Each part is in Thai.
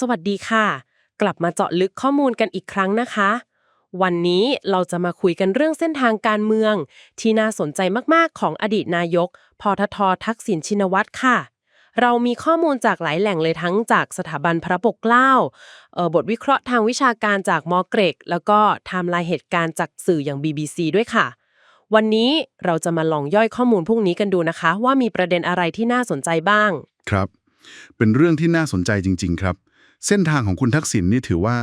สวัสดีค่ะ กลับมาเจาะลึกข้อมูลกันอีกครั้งนะคะ วันนี้เราจะมาคุยกันเรื่องเส้นทางการเมือง ที่น่าสนใจมากๆ ของอดีตนายก พทททักษิณชินวัตรค่ะ เรามีข้อมูลจากหลายแหล่งเลยทั้งจากสถาบันพระปกเกล้าเอ่อบทวิเคราะห์ทางวิชาการจากมอเกรก แล้วก็ไทม์ไลน์เหตุการณ์จากสื่ออย่าง BBC ด้วยค่ะวันนี้เราจะมาลองย่อยข้อมูลพวกนี้กันดูนะคะ ว่ามีประเด็นอะไรที่น่าสนใจบ้าง ครับ เป็นเรื่องที่น่าสนใจจริง ๆ ครับ เส้นทางของคุณทักษิณนี่ถือว่า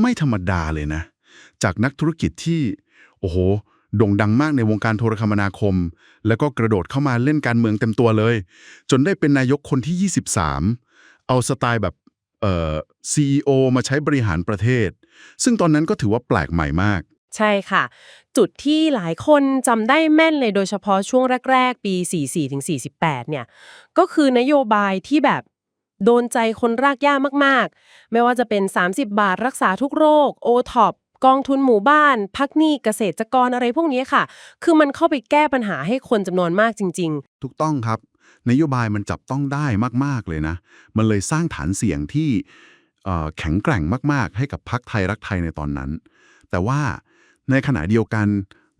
ไม่ธรรมดาเลยนะ จากนักธุรกิจที่ โอ้โหโด่งดังมากในวงการโทรคมนาคม แล้วก็กระโดดเข้ามาเล่นการเมืองเต็มตัวเลย จนได้เป็นนายกคนที่ 23 เอาสไตล์แบบเอ่อ CEO มาใช้บริหารประเทศ ซึ่งตอนนั้นก็ถือว่าแปลกใหม่มาก ใช่ค่ะ จุดที่หลายคนจำได้แม่นเลยโดยเฉพาะช่วงแรก ๆ ปี 44-48 เนี่ย ก็คือนโยบายที่แบบ โดนใจคนรากหญ้ามากๆ ไม่ว่าจะเป็น 30 บาทรักษาทุกโรคโอท็อปกองทุนหมู่บ้าน พักหนี้เกษตรกรอะไรพวกนี้ค่ะ คือมันเข้าไปแก้ปัญหาให้คนจำนวนมากจริง ๆ ถูกต้องครับ นโยบายมันจับต้องได้มาก ๆ เลยนะ มันเลยสร้างฐานเสียงที่แข็งแกร่งมาก ๆ ให้กับพรรคไทยรักไทยในตอนนั้น แต่ว่าในขณะเดียวกัน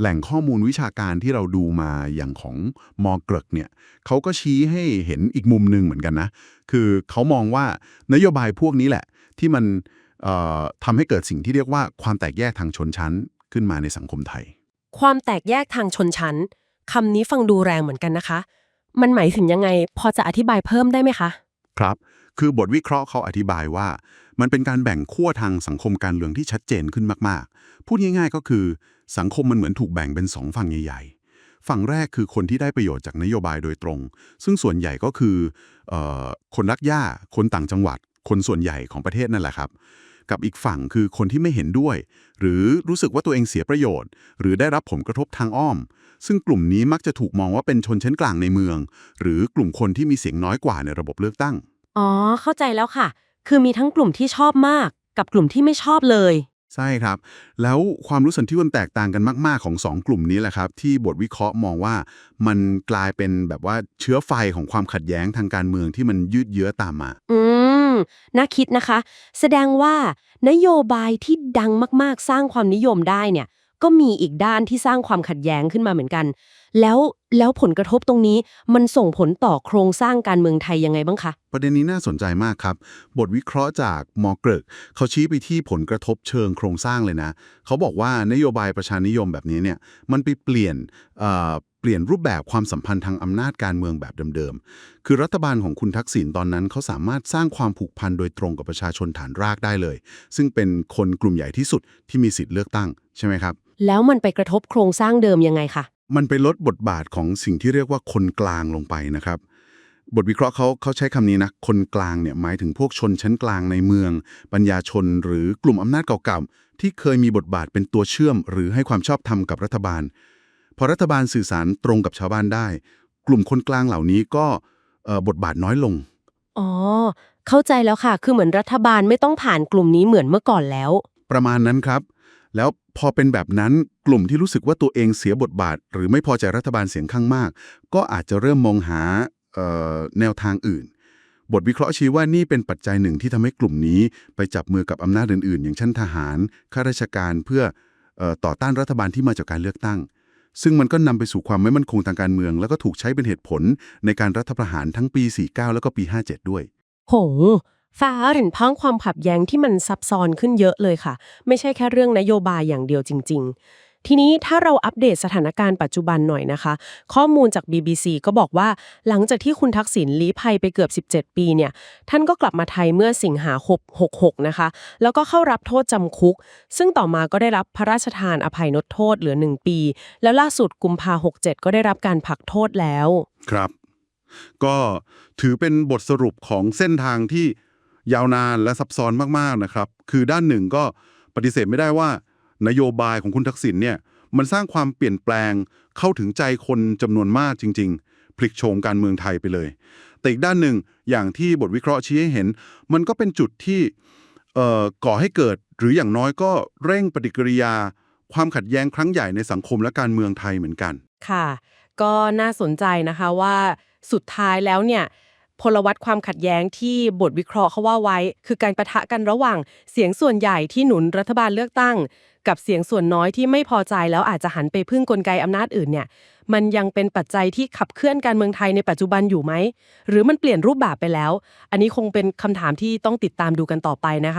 แหล่งข้อมูลวิชาการที่เราดูมาอย่างของมอเกรกเนี่ยเขาก็ชี้ให้เห็นอีกมุมหนึ่งเหมือนกันนะ คือเขามองว่านโยบายพวกนี้แหละ ที่มันเอ่อทำให้เกิดสิ่งที่เรียกว่าความแตกแยกทางชนชั้นขึ้นมาในสังคมไทยๆความแตกแยกทางชนชั้นคำนี้ฟังดูแรงเหมือนกันนะคะ มันหมายถึงยังไงพอจะอธิบายเพิ่มได้ไหมคะ ครับ คือบทวิเคราะห์เขาอธิบายว่า มันเป็นการแบ่งขั้วทางสังคมการเมืองที่ชัดเจนขึ้นมากๆ พูดง่ายๆก็คือ สังคมมันเหมือนถูกแบ่งเป็นสองฝั่งใหญ่ๆ ฝั่งแรกคือคนที่ได้ประโยชน์จากนโยบายโดยตรง ซึ่งส่วนใหญ่ก็คือออคนรักหญ้าคนต่างจังหวัด คนส่วนใหญ่ของประเทศนั่นแหละครับ กับอีกฝั่งคือคนที่ไม่เห็นด้วย หรือรู้สึกว่าตัวเองเสียประโยชน์ หรือได้รับผลกระทบทางอ้อม ซึ่งกลุ่มนี้มักจะถูกมองว่าเป็นชนชั้นกลางในเมือง หรือกลุ่มคนที่มีเสียงน้อยกว่าในระบบเลือกตั้ง อ๋อ เข้าใจแล้วค่ะ คือมีทั้งกลุ่มที่ชอบมาก กับกลุ่มที่ไม่ชอบเลย ใช่ครับ แล้วความรู้สึกที่มันแตกต่างกันมาก ๆ ของสองกลุ่มนี้แหละครับ ที่บทวิเคราะห์มองว่ามันกลายเป็นแบบว่าเชื้อไฟของความขัดแย้งทางการเมืองที่มันยืดเยื้อตามมา อืมน่าคิดนะคะ แสดงว่านโยบายที่ดังมากๆ สร้างความนิยมได้เนี่ย ก็มีอีกด้านที่สร้างความขัดแย้งขึ้นมาเหมือนกัน แล้วแล้วผลกระทบตรงนี้มันส่งผลต่อโครงสร้างการเมืองไทยยังไงบ้างคะ ประเด็นนี้น่าสนใจมากครับ บทวิเคราะห์จากมอเกรกเขาชี้ไปที่ผลกระทบเชิงโครงสร้างเลยนะ เขาบอกว่านโยบายประชานิยมแบบนี้เนี่ยมันไปเปลี่ยนเอ่อเปลี่ยนรูปแบบความสัมพันธ์ทางอำนาจการเมืองแบบเดิมๆ คือรัฐบาลของคุณทักษิณตอนนั้นเขาสามารถสร้างความผูกพันโดยตรงกับประชาชนฐานรากได้เลย ซึ่งเป็นคนกลุ่มใหญ่ที่สุดที่มีสิทธิ์เลือกตั้งใช่ไหมครับ แล้วมันไปกระทบโครงสร้างเดิมยังไงคะมันไปลดบทบาทของสิ่งที่เรียกว่าคนกลางลงไปนะครับ บทวิเคราะห์เขาเขาใช้คำนี้นะ คนกลางเนี่ยหมายถึงพวกชนชั้นกลางในเมือง ปัญญาชนหรือกลุ่มอำนาจเก่าๆ ที่เคยมีบทบาทเป็นตัวเชื่อม หรือให้ความชอบธรรมกับรัฐบาล พอรัฐบาลสื่อสารตรงกับชาวบ้านได้ กลุ่มคนกลางเหล่านี้ก็เอ่อบทบาทน้อยลง อ๋อ เข้าใจแล้วค่ะ คือเหมือนรัฐบาลไม่ต้องผ่านกลุ่มนี้เหมือนเมื่อก่อนแล้ว ประมาณนั้นครับ แล้ว พอเป็นแบบนั้นกลุ่มที่รู้สึกว่าตัวเองเสียบทบาท หรือไม่พอใจรัฐบาลเสียงข้างมาก ก็อาจจะเริ่มมองหาแนวทางอื่น บทวิเคราะห์ชี้ว่านี่เป็นปัจจัยหนึ่งที่ทำให้กลุ่มนี้ไปจับมือกับอำนาจอื่นๆ อย่างเช่นทหารข้าราชการเพื่อออต่อต้านรัฐบาลที่มาจากการเลือกตั้ง ซึ่งมันก็นำไปสู่ความไม่มั่นคงทางการเมือง แล้วก็ถูกใช้เป็นเหตุผลในการรัฐประหารทั้งปี 49 แล้วก็ปี 57 ด้วยโห ฟ้าเห็นพังความขับแย้งที่มันซับซ้อนขึ้นเยอะเลยค่ะ ไม่ใช่แค่เรื่องนโยบายอย่างเดียวจริง ๆ ทีนี้ถ้าเราอัปเดตสถานการณ์ปัจจุบันหน่อยนะคะ ข้อมูลจาก BBC ก็บอกว่าหลังจากที่คุณทักษิณลี้ภัยไปเกือบ 17 ปีเนี่ย ท่านก็กลับมาไทยเมื่อสิงหาคม66 นะคะ แล้วก็เข้ารับโทษจำคุก ซึ่งต่อมาก็ได้รับพระราชทานอภัยลดโทษเหลือ 1 ปี แล้วล่าสุดกุมภา67 ก็ได้รับการพักโทษแล้ว ครับ ก็ถือเป็นบทสรุปของเส้นทางที่ ยาวนานและซับซ้อนมากๆนะครับ คือด้านหนึ่งก็ปฏิเสธไม่ได้ว่า นโยบายของคุณทักษิณเนี่ยมันสร้างความเปลี่ยนแปลงเข้าถึงใจคนจำนวนมากจริง ๆ พลิกโฉมการเมืองไทยไปเลย แต่อีกด้านหนึ่งอย่างที่บทวิเคราะห์ชี้ให้เห็น มันก็เป็นจุดที่เอ่อก่อให้เกิดหรืออย่างน้อยก็เร่งปฏิกิริยา ความขัดแย้งครั้งใหญ่ในสังคมและการเมืองไทยเหมือนกัน ค่ะ ก็น่าสนใจนะคะว่าสุดท้ายแล้วเนี่ย พลวัตความขัดแย้งที่บทวิเคราะห์เขาว่าไว้ คือการประทะกันระหว่างเสียงส่วนใหญ่ที่หนุนรัฐบาลเลือกตั้ง กับเสียงส่วนน้อยที่ไม่พอใจแล้วอาจจะหันไปพึ่งกลไกอำนาจอื่นเนี่ยมันยังเป็นปัจจัยที่ขับเคลื่อนการเมืองไทยในปัจจุบันอยู่ไหมหรือมันเปลี่ยนรูปแบบไปแล้ว อันนี้คงเป็นคำถามที่ต้องติดตามดูกันต่อไปนะคะ